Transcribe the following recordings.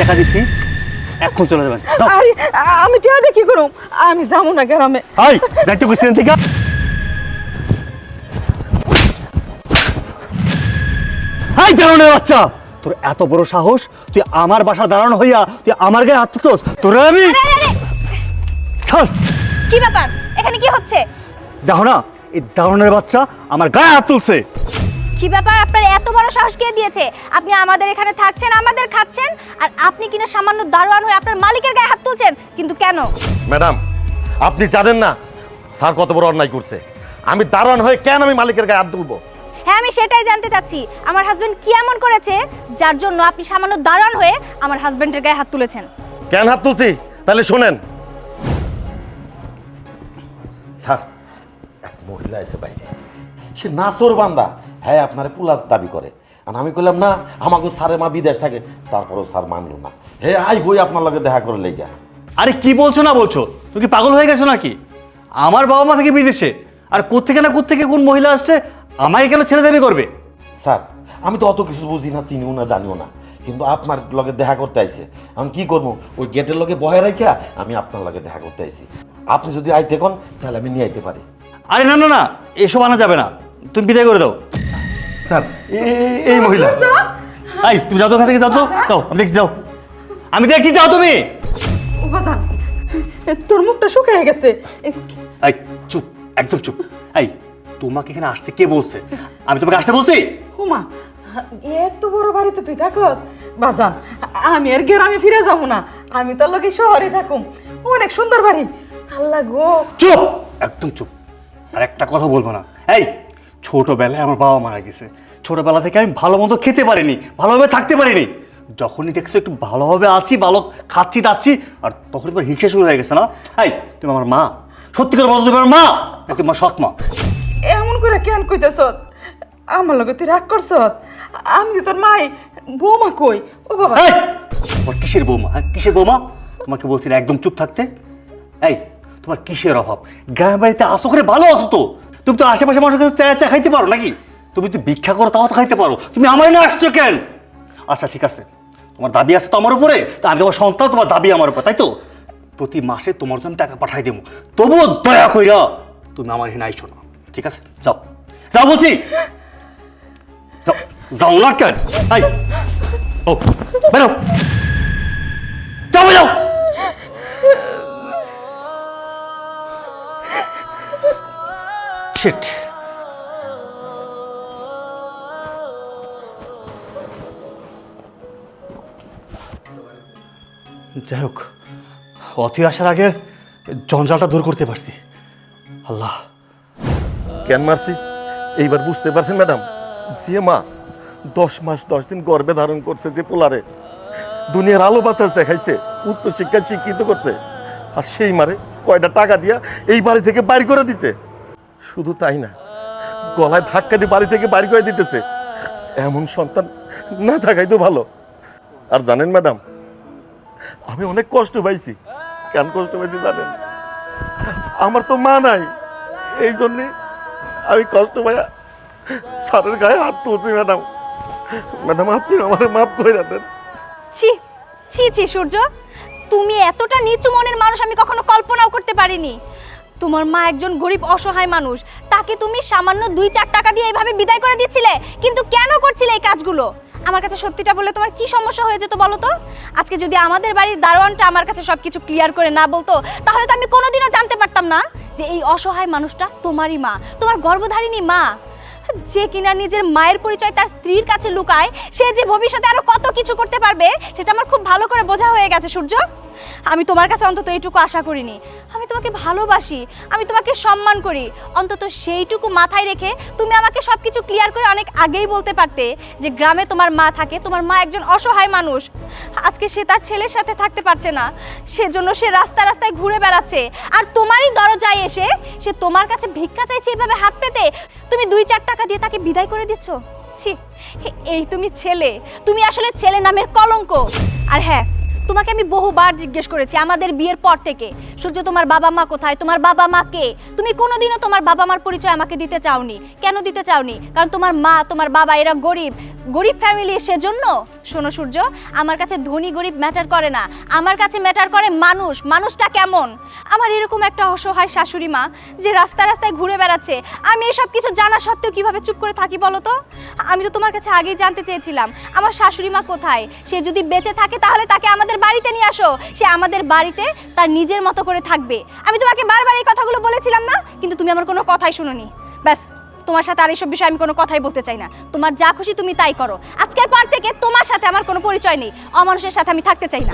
টাকা দিছি এখন চলে যাবেন। আরে আমি দিয়ে কি আমি যাব না গ্রামে। হাই যাইতে কইছিলেন ঠিক আছে? হাই বাচ্চা তোর এত বড় সাহস তুই আমার বাসা দাঁড়ানো হইয়া তুই আমার গায়ে হাত তুলছস? তোর আমি ছাড়। কি ব্যাপার? এখানে কি হচ্ছে? দেখো না এই দারুণের বাচ্চা আমার গায়ে হাত তুলছে। কি ব্যাপার? আপনার এত বড় সাহস কে দিয়েছে? আপনি আমাদের এখানে থাকছেন আমাদের খাচ্ছেন আর আপনি কিনা সামান্য দারোয়ান হয়ে আপনার মালিকের গায়ে হাত তুলছেন কিন্তু কেন? ম্যাডাম আপনি জানেন না স্যার কত বড় অন্যায় করছে। আমি দারোয়ান হয়ে কেন আমি মালিকের গায়ে হাত তুলবো? হ্যাঁ আমি সেটাই জানতে চাচ্ছি। আমার হাজবেন্ড কি এমন করেছে যার জন্য আপনি সামান্য দারোয়ান হয়ে আমার হাজবেন্ডের গায়ে হাত তুলেছেন? কেন হাত তুলছি? তাহলে শোনেন। স্যার এক মহিলা এসে বাইরে। সে নাচর বান্দা। হ্যাঁ আপনার পুলাস দাবি করে। আর আমি কইলাম না আমাকে স্যারে মা বিদেশ থাকে। তারপরেও স্যার মানলো না। হে আই বই আপনার লগে দেখা করে লেগে আরে কি বলছো না বলছো? তুমি কি পাগল হয়ে গেছো নাকি? আমার বাবা মা থেকে বিদেশে। আর কোত্থেকে না কোত্থেকে কোন মহিলা আসছে আমাকে কেন ছেলে দেবে করবে? স্যার আমি তো অত কিছু বুঝি না চিনিও না জানিও না। কিন্তু আপনার লগে দেখা করতে আইছে। আমি কি করব? ওই গেটের লগে বহে রাখিয়া আমি আপনার লগে দেখা করতে আইছি। আপনি যদি আইতে কোন তাহলে আমি নিয়ে আইতে পারি। আরে না না না এসব আনা যাবে না। তুমি বিদায় করে দাও। স্যার এই- মহিলা। আই তুমি যাও তো থেকে যাও তো। যাও আমি দেখছি যাও। আমি দেখছি যাও তুমি। উপাদান তোর মুখটা শুকিয়ে গেছে। এই চুপ একদম চুপ। এই তোমাকে এখানে আসতে কে বলছে? আমি তোমাকে আসতে বলছি? হুমা এত বড় বাড়িতে তুই থাকস? বাজান আমি আর গ্রামে ফিরে যাব না। আমি তোর লোকে শহরে থাকুম। অনেক সুন্দর বাড়ি। আল্লাহ গো। চুপ একদম চুপ। আর একটা কথা বলব না। এই ছোটবেলায় আমার বাবা মারা গেছে। ছোটবেলা থেকে আমি ভালো মতো খেতে পারিনি ভালোভাবে থাকতে পারিনি। যখনই দেখছ একটু ভালোভাবে আছি ভালো খাচ্ছি দাচ্ছি আর তখন তোমার হিংসা শুরু হয়ে গেছে না? এই তুমি আমার মা। সত্যি করে বলছো তুমি আমার মা নাকি তোমার সৎ মা এমন করে কেন কইতেছ? আমার লগে তুই রাগ করছ? আমি তোর মাই বৌমা কই? ও বাবা। তোমার কিসের বৌমা? হ্যাঁ কিসের বৌমা? তোমাকে বলছি না একদম চুপ থাকতে। এই তোমার কিসের অভাব? গ্রামের বাড়িতে আসো করে ভালো আছো তো। তুমি তো আশেপাশে মানুষের কাছে চা চা খাইতে পারো নাকি? তুমি তো ভিক্ষা করো তাও তো খাইতে পারো। তুমি আমার না আসছো কেন? আচ্ছা ঠিক আছে। তোমার দাবি আছে তো আমার উপরে? তা আমি তোমার সন্তান, তোমার দাবি আমার উপর, তাই তো? প্রতি মাসে তোমার জন্য টাকা পাঠাই দেবো। তবুও দয়া কইরা তুমি আমার এখানে আইছো না। ঠিক আছে? যাও। যাও বলছি। যাও। যাও না কেন? ও, বেরো। যাও যাও। শিট যাই হোক অতি আসার আগে জঞ্জালটা দূর করতে পারছি। আল্লাহ। কেন মারছি? এইবার বুঝতে পারছেন, ম্যাডাম, যে মা দশ মাস দশ দিন গর্ভে ধারণ করছে যে পোলারে। দুনিয়ার আলো বাতাস দেখাইছে উচ্চ শিক্ষায় শিক্ষিত করছে। আর সেই মারে কয়টা টাকা দিয়া এই বাড়ি থেকে বাইর করে দিছে। শুধু তাই না, গলায় ধাক্কা দিয়ে বাড়ি থেকে বাইর করে দিতেছে। এমন সন্তান না থাকাই তো ভালো। আর জানেন ম্যাডাম, আমি অনেক কষ্ট পাইছি। কেন কষ্ট পাইছি জানেন? আমার তো মা নাই। এই জন্যে আমি কষ্ট পাইয়া স্যারের গায়ে হাত তুলছি ম্যাডাম। ম্যাডাম, আপনি আমার মাফ করে দেন। ছি ছি ছি, সূর্য। তুমি এতটা নিচু মনের মানুষ আমি কখনো কল্পনাও করতে পারিনি। তোমার মা একজন গরিব, অসহায় মানুষ। তাকে তুমি সামান্য দুই চার টাকা দিয়ে এইভাবে বিদায় করে দিচ্ছিলে? কিন্তু কেন করছিলে এই কাজগুলো? আমার কাছে সত্যিটা বলে তোমার কি সমস্যা হয়ে যেত বলো তো? আজকে যদি আমাদের বাড়ির দারোয়ানটা আমার কাছে সব কিছু ক্লিয়ার করে না বলতো, তাহলে তো আমি কোনোদিনও জানতে পারতাম না যে এই অসহায় মানুষটা তোমারই মা, তোমার গর্ভধারিণী মা। যে কিনা নিজের মায়ের পরিচয় তার স্ত্রীর কাছে লুকায়, সে যে ভবিষ্যতে আরও কত কিছু করতে পারবে, সেটা আমার খুব ভালো করে বোঝা হয়ে গেছে, সূর্য। আমি তোমার কাছে অন্তত এইটুকু আশা করিনি। আমি তোমাকে ভালোবাসি, আমি তোমাকে সম্মান করি। অন্তত সেইটুকু মাথায় রেখে তুমি আমাকে সব কিছু ক্লিয়ার করে অনেক আগেই বলতে পারতে যে গ্রামে তোমার মা থাকে, তোমার মা একজন অসহায় মানুষ। আজকে সে তার ছেলের সাথে থাকতে পারছে না, সেজন্য সে রাস্তা রাস্তায় ঘুরে বেড়াচ্ছে। আর তোমারই দরজায় এসে সে তোমার কাছে ভিক্ষা চাইছে এভাবে হাত পেতে? তুমি দুই চার টাকা দিয়ে তাকে বিদায় করে দিচ্ছ? ছি এই তুমি ছেলে। তুমি আসলে ছেলে নামের কলঙ্ক। আর হ্যাঁ তোমাকে আমি বহুবার জিজ্ঞেস করেছি, আমাদের বিয়ের পর থেকে। সূর্য, তোমার বাবা মা কোথায়? তোমার বাবা মা কে? তুমি কোনোদিনও তোমার বাবা মার পরিচয় আমাকে দিতে চাওনি। কেন দিতে চাওনি? কারণ তোমার মা, তোমার বাবা, এরা গরিব। গরিব ফ্যামিলি সেজন্য, শোনো সূর্য, আমার কাছে ধনী গরিব ম্যাটার করে না। আমার কাছে ম্যাটার করে মানুষ। মানুষটা কেমন? আমার এরকম একটা অসহায় শাশুড়ি মা যে রাস্তায় রাস্তায় ঘুরে বেড়াচ্ছে। আমি এসব কিছু জানা সত্ত্বেও কীভাবে চুপ করে থাকি বলো তো? আমি তো তোমার কাছে আগেই জানতে চেয়েছিলাম, আমার শাশুড়ি মা কোথায়? সে যদি বেঁচে থাকে তাহলে তাকে আমাদের বাড়িতে নিয়ে আসো। সে আমাদের বাড়িতে তার নিজের মতো করে থাকবে। আমি তোমাকে বারবার এই কথাগুলো বলেছিলাম না, কিন্তু তুমি আমার কোনো কথাই শুনোনি। ব্যাস, তোমার সাথে আর এইসব বিষয়ে আমি কোনো কথাই বলতে চাই না। তোমার যা খুশি তুমি তাই করো। আজকের পর থেকে তোমার সাথে আমার কোনো পরিচয় নেই। অমানুষের সাথে আমি থাকতে চাই না।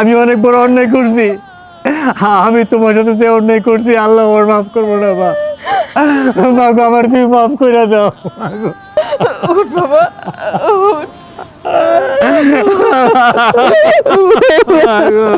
আমি অনেক বড় অন্যায় করছি। আমি তোমার সাথে যে অন্যায় করছি, আল্লাহ আমার মাফ করব না মা আমার তুমি মাফ করে দাও। উঠ বাবা উঠ মা গো।